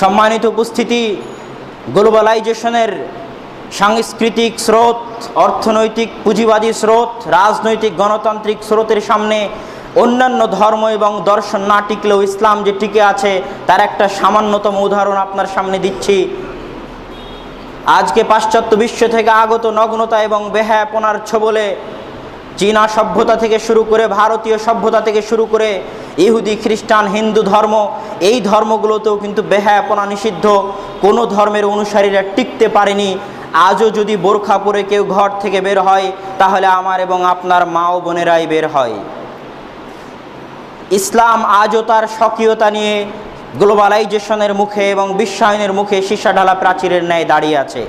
সম্মানিত উপস্থিতি, গ্লোবালাইজেশনের সাংস্কৃতিক স্রোত, অর্থনৈতিক পুঁজিবাদী স্রোত, রাজনৈতিক গণতান্ত্রিক স্রোতের সামনে অন্যান্য ধর্ম এবং দর্শন না টিকলেও ইসলাম যে টিকে আছে, তার একটা সামান্যতম উদাহরণ আপনার সামনে দিচ্ছি। আজকে পাশ্চাত্য বিশ্ব থেকে আগত নগ্নতা এবং বেহায়াপনার ছবলে চীনা সভ্যতা থেকে শুরু করে ভারতীয় সভ্যতা থেকে শুরু করে ইহুদি, খ্রিস্টান, হিন্দু ধর্ম, এই ধর্মগুলোতেও কিন্তু বেহায়াপনা নিষিদ্ধ। কোনো ধর্মের অনুসারীরা টিকতে পারেনি। আজও যদি বোরখা পরে কেউ ঘর থেকে বের হয়, তাহলে আমার এবং আপনার মা ও বোনেরাই বের হয়। ইসলাম আজও তার স্বকীয়তা নিয়ে গ্লোবালাইজেশনের মুখে এবং বিশ্বায়নের মুখে সীসা ঢালা প্রাচীরের ন্যায় দাঁড়িয়ে আছে।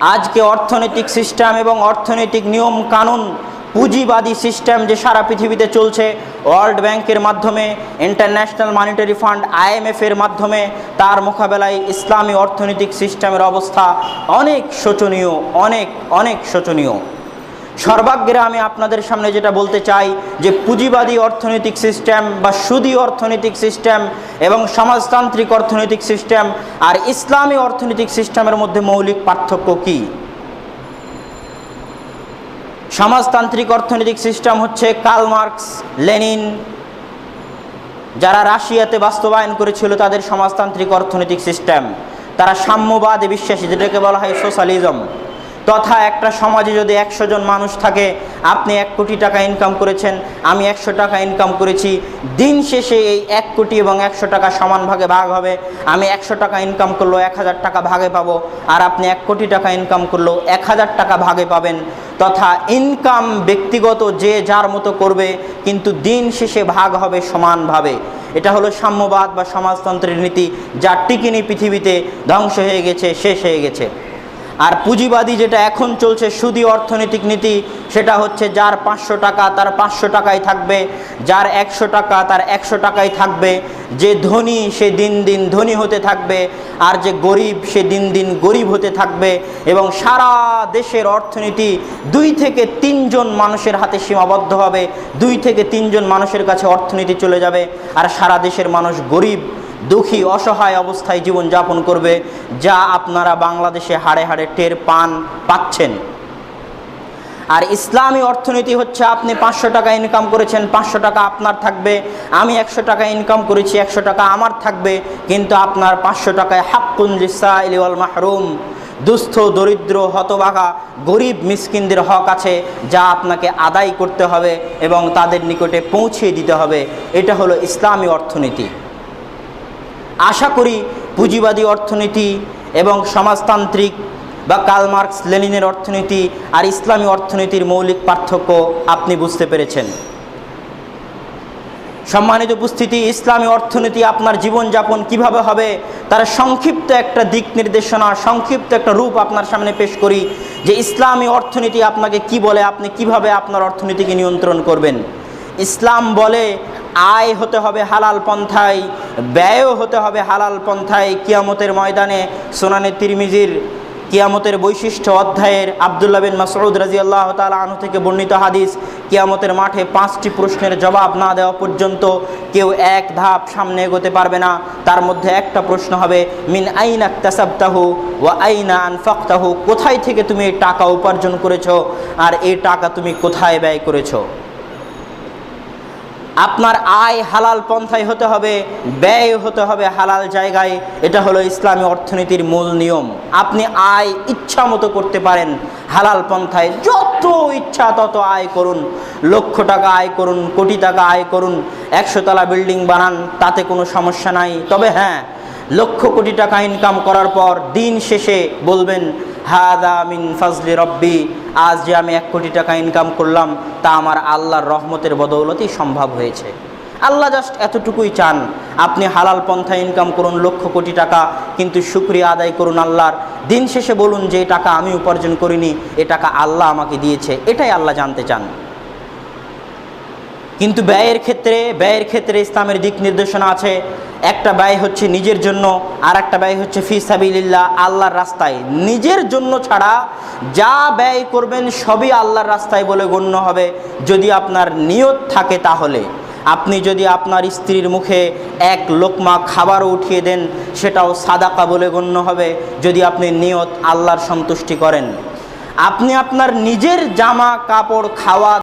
আজকে অর্থনৈতিক সিস্টেম এবং অর্থনৈতিক নিয়ম কানুন পুঁজিবাদী সিস্টেম যে সারা পৃথিবীতে চলছে, ওয়ার্ল্ড ব্যাংকের মাধ্যমে, ইন্টারন্যাশনাল মানিটারি ফান্ড আইএমএফের মাধ্যমে, তার মোকাবেলায় ইসলামী অর্থনৈতিক সিস্টেমের অবস্থা অনেক শোচনীয়, অনেক অনেক শোচনীয়। সর্বাগ্রে আমি আপনাদের সামনে যেটা বলতে চাই যে পুঁজিবাদী অর্থনৈতিক সিস্টেম বা সুদী অর্থনৈতিক সিস্টেম এবং সমাজতান্ত্রিক অর্থনৈতিক সিস্টেম আর ইসলামী অর্থনৈতিক সিস্টেমের মধ্যে মৌলিক পার্থক্য কী? সমাজতান্ত্রিক অর্থনৈতিক সিস্টেম হচ্ছে কার্ল মার্কস, লেনিন। যারা রাশিয়াতে বাস্তবায়ন করেছিল তাদের সমাজতান্ত্রিক অর্থনৈতিক সিস্টেম। তারা সাম্যবাদে বিশ্বাসী, যেটাকে বলা হয় সোশ্যালিজম। তথা একটা সমাজে যদি একশো জন মানুষ থাকে, আপনি এক কোটি টাকা ইনকাম করেছেন, আমি একশো টাকা ইনকাম করেছি, দিন শেষে এই এক কোটি এবং একশো টাকা সমান ভাগে ভাগ হবে, আমি একশো টাকা ইনকাম করলেও এক হাজার টাকা ভাগে পাবো, আর আপনি এক কোটি টাকা ইনকাম করলেও এক হাজার টাকা ভাগে পাবেন। তথা ইনকাম ব্যক্তিগত যে যার মতো করবে, কিন্তু দিন শেষে ভাগ হবে সমানভাবে এটা হলো সাম্যবাদ বা সমাজতন্ত্রের নীতি, যা টিকিনি পৃথিবীতে, ধ্বংস হয়ে গেছে, শেষ হয়ে গেছে। আর পুঁজিবাদী যেটা এখন চলছে সুদী অর্থনৈতিক নীতি, সেটা হচ্ছে যার পাঁচশো টাকা তার পাঁচশো টাকাই থাকবে, যার একশো টাকা তার একশো টাকাই থাকবে। যে ধনী সে দিন দিন ধনী হতে থাকবে, আর যে গরিব সে দিন দিন গরিব হতে থাকবে। এবং সারা দেশের অর্থনীতি দুই থেকে তিনজন মানুষের হাতে সীমাবদ্ধ হবে, দুই থেকে তিনজন মানুষের কাছে অর্থনীতি চলে যাবে, আর সারা দেশের মানুষ গরিব। দুঃখী, অসহায় অবস্থায় জীবনযাপন করবে, যা আপনারা বাংলাদেশে হাড়ে হাড়ে টের পান, পাচ্ছেন। আর ইসলামী অর্থনীতি হচ্ছে, আপনি পাঁচশো টাকা ইনকাম করেছেন, পাঁচশো টাকা আপনার থাকবে, আমি একশো টাকা ইনকাম করেছি, একশো টাকা আমার থাকবে, কিন্তু আপনার পাঁচশো টাকায় হাক্কুন লিসা ইলিওয়াল মাহরুম। দুস্থ, দরিদ্র, হতবাগা, গরিব মিসকিনদের হক আছে, যা আপনাকে আদায় করতে হবে এবং তাদের নিকটে পৌঁছিয়ে দিতে হবে। এটা হলো ইসলামী অর্থনীতি। আশা করি পুঁজিবাদী অর্থনীতি এবং সমাজতান্ত্রিক বা কালমার্কস লেনিনের অর্থনীতি আর ইসলামী অর্থনীতির মৌলিক পার্থক্য আপনি বুঝতে পেরেছেন। সম্মানিত উপস্থিতি, ইসলামী অর্থনীতি আপনার জীবনযাপন কীভাবে হবে তার সংক্ষিপ্ত একটা দিক নির্দেশনা, সংক্ষিপ্ত একটা রূপ আপনার সামনে পেশ করি যে ইসলামী অর্থনীতি আপনাকে কি বলে, আপনি কীভাবে আপনার অর্থনীতিকে নিয়ন্ত্রণ করবেন। ইসলাম বলে আয় হতে হবে হালাল পন্থায়, ব্যয়ও হতে হবে হালাল পন্থায়। কিয়ামতের ময়দানে সোনানে তিরমিজির কিয়ামতের বৈশিষ্ট্য অধ্যায়ের আবদুল্লাহ বিন মাসউদ রাজি আল্লাহ তালা আনু থেকে বর্ণিত হাদিস, কিয়ামতের মাঠে পাঁচটি প্রশ্নের জবাব না দেওয়া পর্যন্ত কেউ এক ধাপ সামনে এগোতে পারবে না। তার মধ্যে একটা প্রশ্ন হবে, মিন আইন আক্তাসাবতাহু ওয়া আইনা আনফাক্তাহু? কোথায় থেকে তুমি এই টাকা উপার্জন করেছ? আর এই টাকা তুমি কোথায় ব্যয় করেছ? আপনার আয় হালাল পন্থায় হতে হবে, ব্যয় হতে হবে হালাল জায়গায়। এটা হলো ইসলামী অর্থনীতির মূল নিয়ম। আপনি আয় ইচ্ছা মতো করতে পারেন, হালাল পন্থায় যত ইচ্ছা তত আয় করুন। লক্ষ টাকা আয় করুন, কোটি টাকা আয় করুন, একশো তলা বিল্ডিং বানান, তাতে কোনো সমস্যা নাই। তবে হ্যাঁ লক্ষ কোটি টাকা ইনকাম করার পর দিন শেষে বলবেন হাদা মিন ফাজলি রব্বি, আজ যে আমি এক কোটি টাকা ইনকাম করলাম, তা আমার আল্লাহর রহমতের বদৌলতেই সম্ভব হয়েছে। আল্লাহ জাস্ট এতটুকুই চান, আপনি হালাল পন্থায় ইনকাম করুন লক্ষ কোটি টাকা, কিন্তু শুক্রিয়া আদায় করুন আল্লাহর। দিন শেষে বলুন যে টাকা আমি উপার্জন করিনি, এ টাকা আল্লাহ আমাকে দিয়েছে। এটাই আল্লাহ জানতে চান। কিন্তু ব্যয়ের ক্ষেত্রে ব্যয়ের ক্ষেত্রে ইসলামের দিক নির্দেশনা আছে। একটা ব্যয় হচ্ছে নিজের জন্য আর একটা ব্যয় হচ্ছে ফি সাবিল্লাহ আল্লাহর রাস্তায়। নিজের জন্য ছাড়া যা ব্যয় করবেন সবই আল্লাহর রাস্তায় বলে গণ্য হবে। যদি আপনার নিয়ত থাকে তাহলে। আপনি যদি আপনার স্ত্রীর মুখে এক লোকমা খাবারও উঠিয়ে দেন, সেটাও সাদাকা বলে গণ্য হবে। যদি আপনি নিয়ত আল্লাহর সন্তুষ্টি করেন। আপনি আপনার নিজের জামা কাপড়, খাওয়া